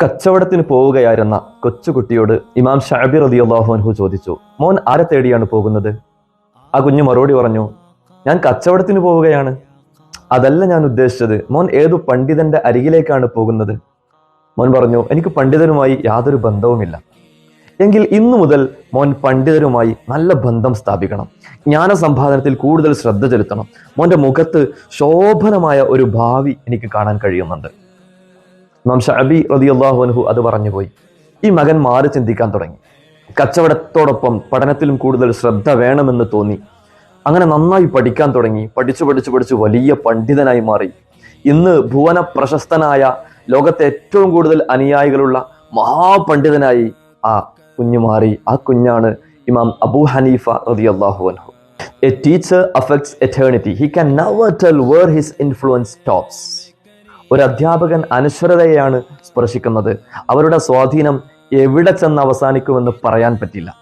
കച്ചവടത്തിന് പോവുകയായിരുന്ന കൊച്ചുകുട്ടിയോട് ഇമാം ഷാബി റതി അള്ളാഹുഅൻഹു ചോദിച്ചു മോൻ ആരെ തേടിയാണ് പോകുന്നത്? ആ കുഞ്ഞു മറുപടി പറഞ്ഞു ഞാൻ കച്ചവടത്തിന് പോവുകയാണ്. അതല്ല ഞാൻ ഉദ്ദേശിച്ചത് മോൻ ഏതു പണ്ഡിതന്റെ അരികിലേക്കാണ് പോകുന്നത്? മോൻ പറഞ്ഞു എനിക്ക് പണ്ഡിതരുമായി യാതൊരു ബന്ധവുമില്ല. എങ്കിൽ ഇന്നു മുതൽ മോൻ പണ്ഡിതരുമായി നല്ല ബന്ധം സ്ഥാപിക്കണം. ജ്ഞാന സമ്പാദനത്തിൽ കൂടുതൽ ശ്രദ്ധ ചെലുത്തണം. മോന്റെ മുഖത്ത് ശോഭനമായ ഒരു ഭാവി എനിക്ക് കാണാൻ കഴിയുന്നുണ്ട്. ഇമാം ഷഅബി റളിയല്ലാഹു അൻഹു അത് പറഞ്ഞുപോയി. ഈ മകൻ മാറി ചിന്തിക്കാൻ തുടങ്ങി. കച്ചവടത്തോടൊപ്പം പഠനത്തിലും കൂടുതൽ ശ്രദ്ധ വേണമെന്ന് തോന്നി. അങ്ങനെ നന്നായി പഠിക്കാൻ തുടങ്ങി. പഠിച്ചു പഠിച്ചു പഠിച്ചു വലിയ പണ്ഡിതനായി മാറി. ഇന്ന് ഭുവന പ്രശസ്തനായ ലോകത്തെ ഏറ്റവും കൂടുതൽ അനുയായികളുള്ള മഹാപണ്ഡിതനായി ആ കുഞ്ഞു മാറി. ആ കുഞ്ഞാണ് ഇമാം അബു ഹനീഫ റളിയല്ലാഹു അൻഹു. A teacher affects eternity he can never tell where his influence stops ഒരു അധ്യാപകൻ അനശ്വരതയെയാണ് സ്പർശിക്കുന്നത്. അവരുടെ സ്വാധീനം എവിടെ ചെന്ന് അവസാനിക്കുമെന്ന് പറയാൻ പറ്റില്ല.